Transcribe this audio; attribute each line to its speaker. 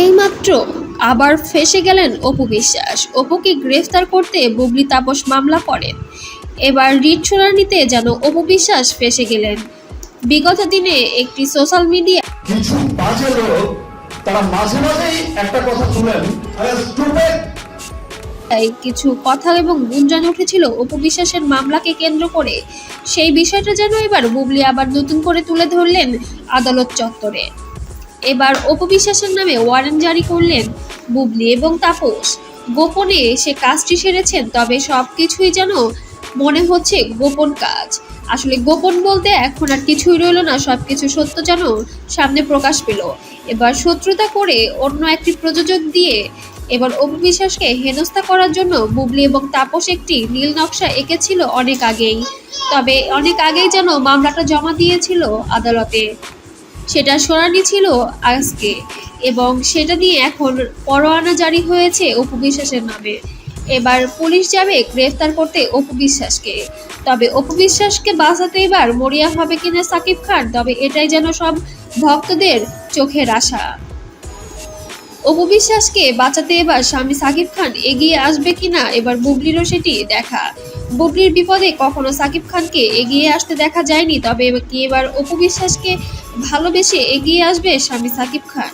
Speaker 1: এইমাত্র আবার ফেসে গেলেন অপু বিশ্বাস। অপুকে গ্রেফতার করতে বুবলি তাপস মামলা করেন এবার রিট শুনানিতে যেন অপু বিশ্বাস ফেসে গেলেন। বিগত দিনে একটি সোশ্যাল মিডিয়া
Speaker 2: কিছু বাজে লোক তারা মাঝে মাঝেই একটা কথা শুনেন।
Speaker 1: তাই কিছু কথা এবং গুঞ্জন উঠেছিল অপু বিশ্বাসের মামলাকে কেন্দ্র করে। সেই বিষয়টা যেন এবার বুবলি আবার নতুন করে তুলে ধরলেন আদালত চত্বরে। এবার অপু বিশ্বাসের নামে ওয়ারেন্ট জারি করলেন বুবলি এবং তাপস। গোপনে সে কাজটি সেরেছেন, তবে সব কিছুই যেন মনে হচ্ছে গোপন কাজ। আসলে গোপন বলতে এখন আর কিছুই রইল না সব কিছু সত্য যেন সামনে প্রকাশ পেল। এবার শত্রুতা করে অন্য একটি প্রযোজক দিয়ে এবার অপু বিশ্বাসকে হেনস্থা করার জন্য বুবলি এবং তাপস একটি নীল নকশা এঁকেছিল অনেক আগেই। তবে অনেক আগেই যেন মামলাটা জমা দিয়েছিল আদালতে। সেটা শোনানি ছিল আজকে এবং সেটা নিয়ে এখন পরোয়ানা জারি হয়েছে অপু বিশ্বাসের নামে। এবার পুলিশ যাবে গ্রেফতার করতে অপু বিশ্বাসকে। তবে অপু বিশ্বাসকে বাঁচাতে এবার মরিয়া হবে কিনা সাকিব খান, তবে এটাই যেন সব ভক্তদের চোখের আশা। অপু বিশ্বাসকে বাঁচাতে এবার স্বামী সাকিব খান এগিয়ে আসবে কিনা এবার বুবলিরও সেটি দেখা। বুবলির বিপদে কখনো সাকিব খানকে এগিয়ে আসতে দেখা যায়নি, তবে কি এবার অপু বিশ্বাসকে ভালোবেসে এগিয়ে আসবে স্বামী সাকিব খান?